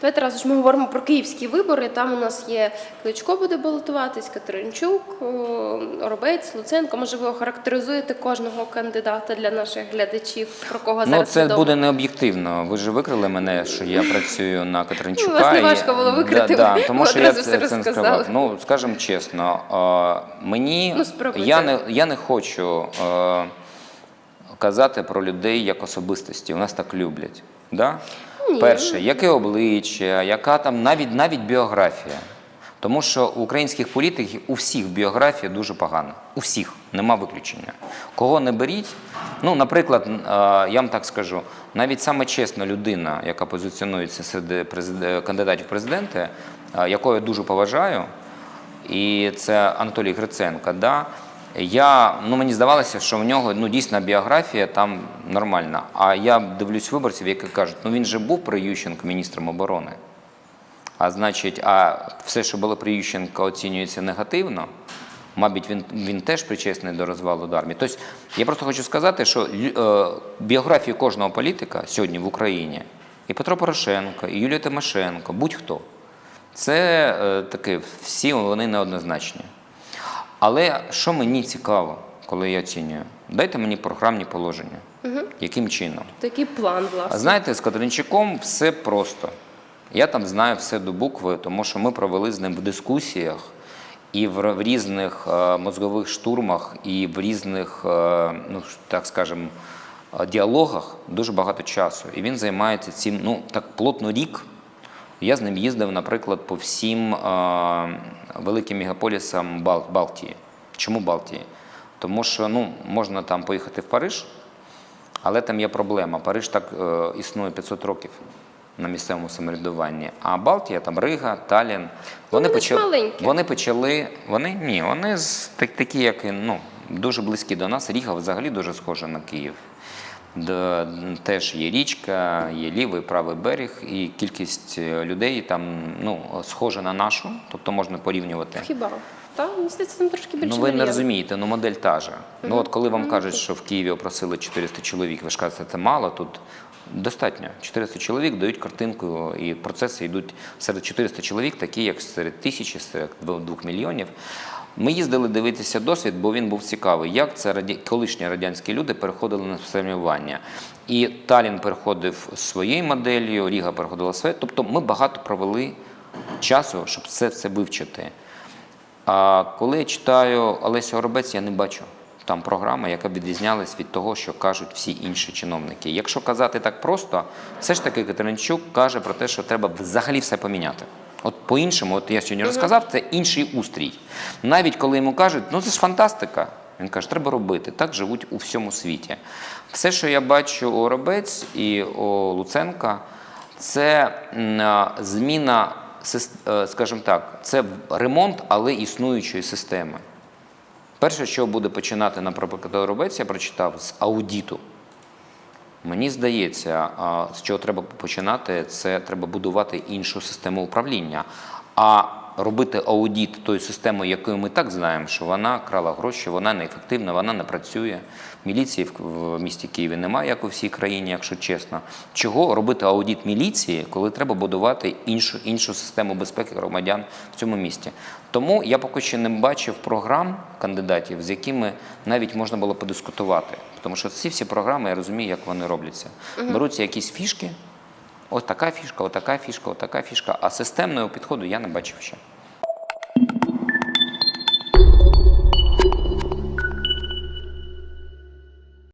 Давайте раз ми говоримо про київські вибори. Там у нас є Кличко буде балотуватись, Катеринчук, о, Оробець, Луценко. Може, ви охарактеризуєте кожного кандидата для наших глядачів, про кого Ну, це відомо? буде не об'єктивно. Ви ж викрили мене, що я працюю на Катеринчука. Ну, вас не важко було викрити, Да, да, тому що я це, не сказав. Ну, скажімо чесно, мені Ну, я не я не хочу казати про людей як особистості. У нас так люблять. Да? Перше, яке обличчя, яка там навіть навіть біографія. Тому що у українських політиків у всіх біографія дуже погана. У всіх, нема виключення. Кого не беріть, ну, наприклад, я вам так скажу, навіть саме чесна людина, яка позиціонується серед кандидатів в президенти, якого я дуже поважаю, і це Анатолій Гриценко. Да? Я, ну, мені здавалося, що в нього ну, дійсно біографія там нормальна. А я дивлюсь виборців, які кажуть, ну він же був при Ющенко міністром оборони. А значить, а все, що було при Ющенко, оцінюється негативно. Мабуть, він, він теж причесний до розвалу армії. Тобто, я просто хочу сказати, що е, біографію кожного політика сьогодні в Україні, і Петро Порошенко, і Юлія Тимошенко, будь-хто, це е, таке, всі вони неоднозначні. Але що мені цікаво, коли я оцінюю? Дайте мені програмні положення. Яким чином? Такий план, власне. знаєте, з Катеринчуком все просто. Я там знаю все до букви, тому що ми провели з ним в дискусіях і в, різних е, мозгових штурмах, і в різних, е, ну так скажемо, е, діалогах дуже багато часу. І він займається цим ну так плотно рік. Я з ним їздив, наприклад, по всім е, великим мегаполісам Бал- Балтії. Чому Балтії? Тому що ну, можна там поїхати в Париж, але там є проблема. Париж так е, існує 500 років на місцевому самоврядуванні. А Балтія, там Рига, Талін, вони, вони почали, вони почали. Вони ні, вони з, так, такі, як ну, дуже близькі до нас. Ріга взагалі дуже схожа на Київ. Де теж є річка, є лівий, правий берег, і кількість е, людей там ну, схожа на нашу, тобто можна порівнювати. Хіба? Та, мені там трошки більше Ну ви не розумієте, ну модель та же. Ну от коли вам кажуть, що в Києві опросили 400 чоловік, ви ж кажете, це мало, тут достатньо. 400 чоловік дають картинку, і процеси йдуть серед 400 чоловік, такі як серед тисячі, серед двох мільйонів. Ми їздили дивитися досвід, бо він був цікавий, як це колишні радянські люди переходили на самоврядування. І Талін переходив своєю моделлю, Ріга переходила своєю. Тобто ми багато провели часу, щоб це все вивчити. А коли я читаю Олесю Горобець, я не бачу там програми, яка відрізнялась від того, що кажуть всі інші чиновники. Якщо казати так просто, все ж таки Катеринчук каже про те, що треба взагалі все поміняти. От по-іншому, от я сьогодні розказав, це інший устрій. Навіть коли йому кажуть, ну це ж фантастика. Він каже, треба робити. Так живуть у всьому світі. Все, що я бачу у Горобець і у Луценка, це зміна, е, скажімо так, це ремонт, але існуючої системи. Перше, що буде починати, наприклад, Горобець, я прочитав з аудіту. Мені здається, з чого треба починати, це треба будувати іншу систему управління. А робити аудіт тої системи, якою ми так знаємо, що вона крала гроші, вона неефективна, вона не працює. Міліції в, в місті Києві немає, як у всій країні, якщо чесно. Чого робити аудіт міліції, коли треба будувати іншу, іншу систему безпеки громадян в цьому місті? Тому я поки що не бачив програм кандидатів, з якими навіть можна було подискутувати. Тому що ці всі програми, я розумію, як вони робляться. Беруться якісь фішки, ось така фішка, ось така фішка, ось така фішка, а системного підходу я не бачив ще.